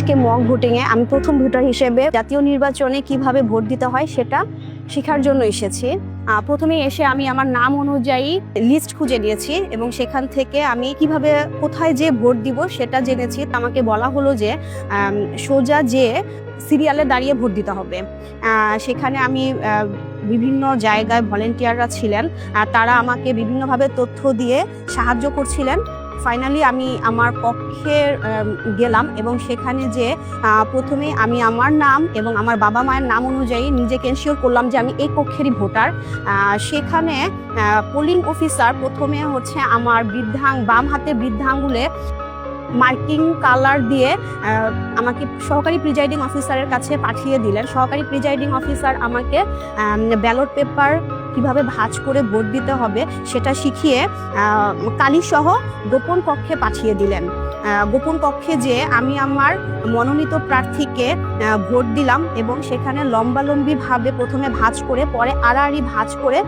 আজকে মক ভোটিংয়ে আমি প্রথম ভোটার হিসেবে জাতীয় নির্বাচনে কীভাবে ভোট দিতে হয় সেটা শেখার জন্য এসেছি। প্রথমে এসে আমি আমার নাম অনুযায়ী লিস্ট খুঁজে নিয়েছি এবং সেখান থেকে আমি কীভাবে কোথায় যে ভোট দিব সেটা জেনেছি। আমাকে বলা হলো যে সোজা যে সিরিয়ালে দাঁড়িয়ে ভোট দিতে হবে। সেখানে আমি বিভিন্ন জায়গায় ভলেন্টিয়াররা ছিলেন। তারা আমাকে বিভিন্নভাবে তথ্য দিয়ে সাহায্য করছিলেন। ফাইনালি আমি আমার পক্ষে গেলাম এবং সেখানে যে প্রথমে আমি আমার নাম এবং আমার বাবা মায়ের নাম অনুযায়ী নিজেকে এনশিওর করলাম যে আমি এই কক্ষেরই ভোটার। সেখানে পোলিং অফিসার প্রথমে হচ্ছে আমার বৃদ্ধাং, বাম হাতে বৃদ্ধাঙ্গুলে মার্কিং কালার দিয়ে আমাকে সহকারী প্রিজাইডিং অফিসারের কাছে পাঠিয়ে দিলেন। সহকারী প্রিজাইডিং অফিসার আমাকে ব্যালট পেপার কীভাবে ভাঁজ করে ভোট দিতে হবে সেটা শিখিয়ে কালীসহ গোপন কক্ষে পাঠিয়ে দিলেন। গোপন কক্ষে যে আমি আমার মনোনীত প্রার্থীকে ভোট দিলাম এবং সেখানে লম্বালম্বিভাবে প্রথমে ভাঁজ করে, পরে আড়াআড়ি ভাঁজ করে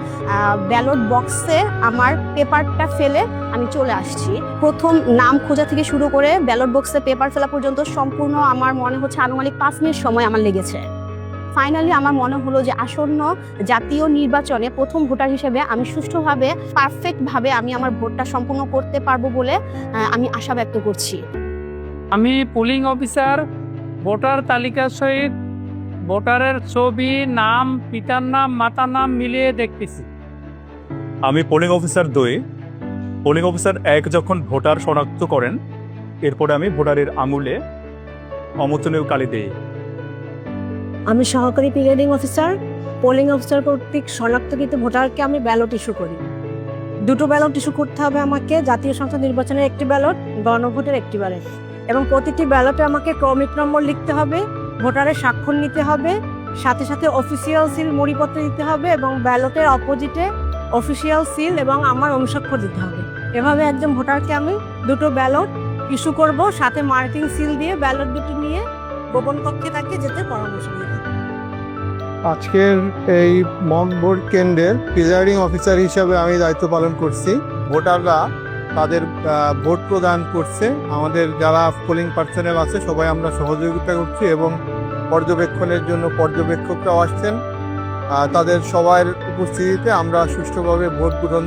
ব্যালট বক্সে আমার পেপারটা ফেলে আমি চলে আসছি। প্রথম নাম খোঁজা থেকে শুরু করে ব্যালট বক্সে পেপার ফেলা পর্যন্ত সম্পূর্ণ আমার মনে হচ্ছে আনুমানিক পাঁচ মিনিট সময় আমার লেগেছে। ফাইনালি আমার মনে হলো যে আসন্ন জাতীয় নির্বাচনে প্রথম ভোটার হিসেবে আমি সুষ্ঠুভাবে পারফেক্টভাবে আমি আমার ভোটটা সম্পূর্ণ করতে পারব বলে আমি আশা ব্যক্ত করছি। আমি পুলিং অফিসার ভোটার তালিকা সহিত ভোটারের ছবি নাম পিতার নাম মাতার নাম মিলিয়ে দেখতেছি। আমি পোলিং অফিসার দুই। পোলিং অফিসার এক যখন ভোটার শনাক্ত করেন এরপরে আমি ভোটারের আঙুলে অমোচনীয় কালি দিই। আমি সহকারী প্রিজাইডিং অফিসার, পোলিং অফিসার কর্তৃক শনাক্তকৃত ভোটারকে আমি ব্যালট ইস্যু করি। দুটো ব্যালট ইস্যু করতে হবে আমাকে, জাতীয় সংসদ নির্বাচনের একটি ব্যালট, গণভোটের একটি ব্যালট। এবং প্রতিটি ব্যালটে আমাকে ক্রমিক নম্বর লিখতে হবে, ভোটারের স্বাক্ষর নিতে হবে, সাথে সাথে অফিসিয়াল সিল মরিপত্র দিতে হবে এবং ব্যালটের অপোজিটে অফিসিয়াল সিল এবং আমার অনুস্বাক্ষর দিতে হবে। এভাবে একজন ভোটারকে আমি দুটো ব্যালট ইস্যু করব, সাথে মার্কিং সিল দিয়ে ব্যালট দুটি নিয়ে গোপন কক্ষে তাকে যেতে পরামর্শ আজকের এই মক ভোট কেন্দ্রের প্রিজাইডিং অফিসার হিসাবে আমি দায়িত্ব পালন করছি। ভোটাররা তাদের ভোট প্রদান করছে। আমাদের যারা পোলিং পার্সোনেল আছে, সবাই আমরা সহযোগিতা করছি এবং পর্যবেক্ষণের জন্য পর্যবেক্ষকরাও আসছেন। তাদের সবার উপস্থিতিতে আমরা সুষ্ঠুভাবে ভোট গ্রহণ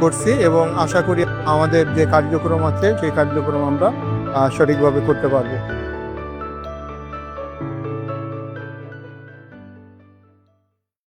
করছি এবং আশা করি আমাদের যে কার্যক্রম আছে, সেই কার্যক্রম আমরা সঠিকভাবে করতে পারব।